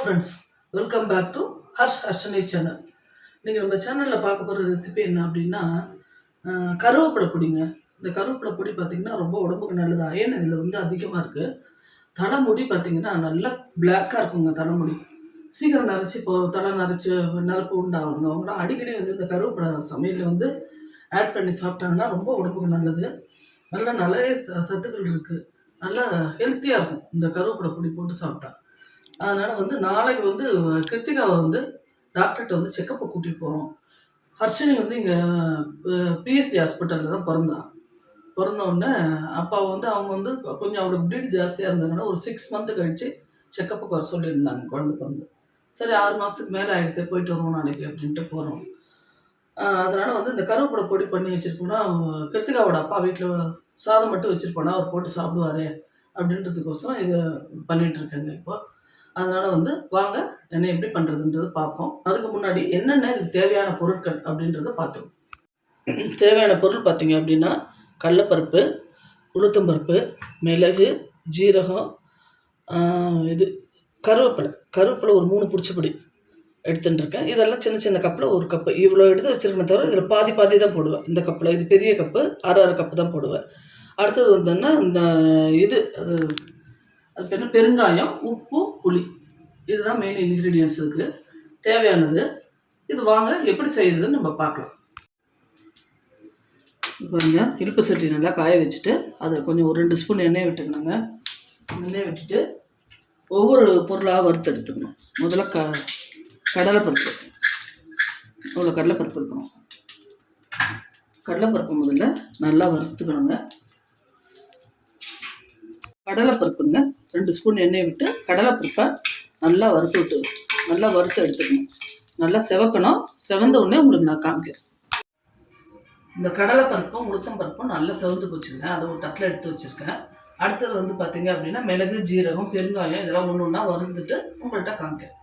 Friends welcome back to Harsh ஹர்ஷனை channel நீங்கள் நம்ம சேனலில் பார்க்க போகிற ரெசிபி என்ன அப்படின்னா கருவேப்பிலை பொடிங்க. இந்த கருவேப்பிலை பொடி பார்த்திங்கன்னா ரொம்ப உடம்புக்கு நல்லது? அயன் இதில் வந்து அதிகமாக இருக்குது தலைமுடி பார்த்திங்கன்னா நல்லா பிளாக்காக இருக்குங்க தலைமுடி. சீக்கிரம் நரைச்சி இப்போ தலை நரைச்சி நரப்பு உண்டாகுங்க. அவங்களாம் அடிக்கடி வந்து இந்த கருவேப்பிலை சமையலில் வந்து ஆட் பண்ணி சாப்பிட்டாங்கன்னா ரொம்ப உடம்புக்கு நல்லது. நல்ல நிறைய ச- சத்துக்கள் இருக்குது நல்லா ஹெல்த்தியாக இருக்கும். இந்த கருவேப்பிலை பொடி போட்டு சாப்பிட்டா. அதனால் வந்து நாளைக்கு வந்து கிருத்திகாவை வந்து டாக்டர்கிட்ட வந்து செக்கப்பை கூட்டிகிட்டு போகிறோம் ஹர்ஷினி வந்து இங்கே பிஎஸ்டி ஹாஸ்பிட்டலில் தான் பிறந்தான் பிறந்தவுடனே அப்பாவை அப்பா வந்து அவங்க வந்து கொஞ்சம் அவரோட ப்ளீட் ஜாஸ்தியாக இருந்ததுனால ஒரு சிக்ஸ் மந்த்து கழித்து செக்கப்புக்கு வர சொல்லியிருந்தாங்க குழந்தை பிறந்து. சரி ஆறு மாதத்துக்கு மேலே ஆகிடுது போயிட்டு வருவோம் நாளைக்கு அப்படின்ட்டு போகிறோம் அதனால் வந்து இந்த கருவேப்பிலை பொடி பண்ணி வச்சுருப்போன்னா கிருத்திகாவோட அப்பா வீட்டில் சாதம் மட்டும் வச்சுருப்போனா அவர் போட்டு சாப்பிடுவாரு அப்படின்றதுக்கோசம் இது பண்ணிட்டு இருக்கேங்க இப்போ. அதனால் வந்து வாங்க என்ன எப்படி பண்ணுறதுன்றது பார்ப்போம். அதுக்கு முன்னாடி என்னென்ன இதுக்கு தேவையான பொருட்கள் அப்படின்றத பார்த்துருவோம் தேவையான பொருள் பார்த்தீங்க அப்படின்னா கடலப்பருப்பு உளுத்தம்பருப்பு மிளகு ஜீரகம் இது கருவேப்பிலை. கருவேப்பிலை ஒரு மூணு பிடிச்சபடி எடுத்துட்டுருக்கேன் இதெல்லாம் சின்ன சின்ன கப்பில் ஒரு கப்பு. இவ்வளோ எடுத்து வச்சுருக்கேன் தவிர இதில் பாதி பாதி தான் போடுவேன். இந்த கப்பில் இது பெரிய கப்பு அரை அரை கப்பு தான் போடுவேன். அடுத்தது வந்தோன்னா இந்த இது அது அது பெருங்காயம் உப்பு புளி. இதுதான் மெயின் இன்க்ரீடியன்ஸ் இதுக்கு தேவையானது. இது வாங்க எப்படி செய்கிறதுன்னு நம்ம பார்க்கலாம். இப்போ பாருங்க இழுப்பு சட்டி நல்லா காய வச்சுட்டு அதை கொஞ்சம் ஒரு ரெண்டு ஸ்பூன் எண்ணெய் விட்டுக்கணுங்க. எண்ணெய் விட்டுட்டு ஒவ்வொரு பொருளாக வறுத்து எடுத்துக்கணும். முதல்ல க கடலைப்பருப்பு. இவ்வளோ கடலைப்பருப்பு இருக்கணும். கடலைப்பருப்பு முதல்ல நல்லா வறுத்துக்கணுங்க. கடலைப்பருப்புங்க. ரெண்டு ஸ்பூன் எண்ணெய் விட்டு கடலைப்பருப்பை நல்லா வறுத்து விட்டு நல்லா வறுத்து எடுத்துக்கணும். நல்லா செவக்கணும். செவந்த உடனே உங்களுக்கு நான் காமிக்கிறேன். இந்த கடலைப்பருப்பும் உளுத்தம்பருப்பும் நல்லா செவந்து போச்சுங்க. அதை ஒரு தட்டில் எடுத்து வச்சுருக்கேன். அடுத்தது வந்து பார்த்தீங்க அப்படின்னா மிளகு ஜீரகம் பெருங்காயம் இதெல்லாம் ஒன்று ஒன்றா வறுத்துட்டு உங்கள்கிட்ட காமிக்கிறேன்.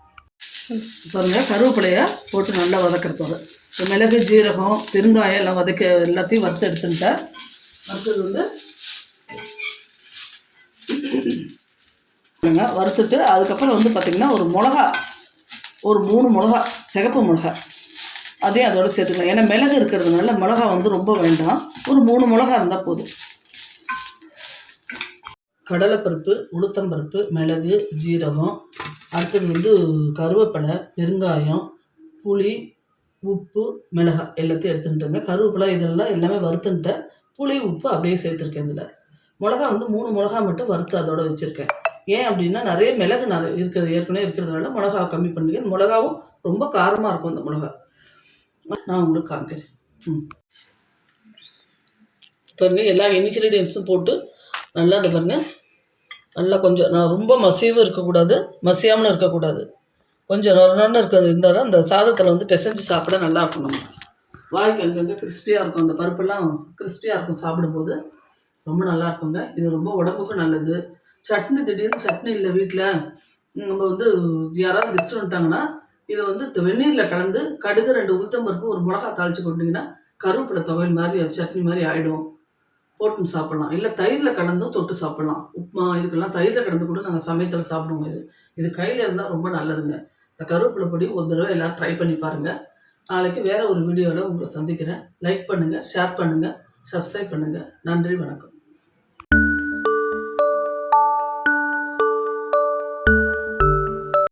பாருங்க கருவேப்பிலையை போட்டு நல்லா வதக்கிறது மிளகு ஜீரகம் பெருங்காயம் எல்லாம் வதக்க எல்லாத்தையும் வறுத்து எடுத்துட்டேன். அடுத்தது வந்து வறுத்துட்டு அதுக்கப்புறம் வந்து பார்த்திங்கன்னா ஒரு மிளகா ஒரு மூணு மிளகா சிகப்பு மிளகா அதையும் அதோட சேர்த்துக்கலாம். ஏன்னா மிளகு இருக்கிறதுனால மிளகா வந்து ரொம்ப வேண்டாம். ஒரு மூணு மிளகா இருந்தால் போதும். கடலைப்பருப்பு உளுத்தம்பருப்பு மிளகு ஜீரகம் அடுத்தது வந்து கருவேப்பிலை பெருங்காயம் புளி உப்பு மிளகாய் எல்லாத்தையும் எடுத்துட்டுங்க கருவேப்பிலை இதெல்லாம் எல்லாமே வறுத்துன்ட்டேன் புளி உப்பு அப்படியே சேர்த்துருக்கேன் இதில். மிளகா வந்து மூணு மிளகா மட்டும் வறுத்து அதோட வச்சுருக்கேன். ஏன் அப்படின்னா நிறைய மிளகு நிறைய இருக்கிறது ஏற்கனவே இருக்கிறதுனால மிளகாவை கம்மி பண்ணிக்க மிளகாவும் ரொம்ப காரமாக இருக்கும் அந்த மிளகா. நான் உங்களுக்கு காமிக்கிறேன். ம். பாருங்கள் எல்லா இன்க்ரீடியன்ஸும் போட்டு நல்லா இந்த பாருங்கள் நல்லா கொஞ்சம் நான் ரொம்ப மசிவும் இருக்கக்கூடாது மசியாமலும் இருக்கக்கூடாது. கொஞ்சம் நொரன்னு இருக்கிறது இருந்தால் தான் இந்த சாதத்தில் வந்து பிசைஞ்சு சாப்பிட நல்லா இருக்கும் நம்ம. வாய்க்கு அங்கங்கே கிறிஸ்பியாக இருக்கும். அந்த பருப்பெல்லாம் கிறிஸ்பியாக இருக்கும் சாப்பிடும்போது. ரொம்ப நல்லா இருக்குங்க. இது ரொம்ப உடம்புக்கும் நல்லது. சட்னி திடீர்னு சட்னி இல்லை வீட்டில் நம்ம வந்து யாராவது கெஸ்ட் வந்துட்டாங்கன்னா இதை வந்து வெந்நீரில் கலந்து கடுகு ரெண்டு உளுத்தம் பருப்பு ஒரு மிளகா தாளிச்சு கொண்டீங்கன்னா கருவேப்பிலை துவையல் மாதிரி சட்னி மாதிரி ஆகிடும் போட்டு சாப்பிடலாம். இல்லை தயிரில் கலந்தும் தொட்டு சாப்பிடலாம். உப்புமா இதுக்கெல்லாம் தயிரில் கலந்து கூட நாங்கள் சமயத்தில் சாப்பிடுவோம் இது. இது கையில் இருந்தால் ரொம்ப நல்லதுங்க. இந்த கருவேப்பிலை பொடி ஒரு தடவை எல்லோரும் ட்ரை பண்ணி பாருங்கள் நாளைக்கு வேறு ஒரு வீடியோவில் உங்களை சந்திக்கிறேன். லைக் பண்ணுங்கள் ஷேர் பண்ணுங்கள் சப்ஸ்கிரைப் பண்ணுங்கள் நன்றி வணக்கம்.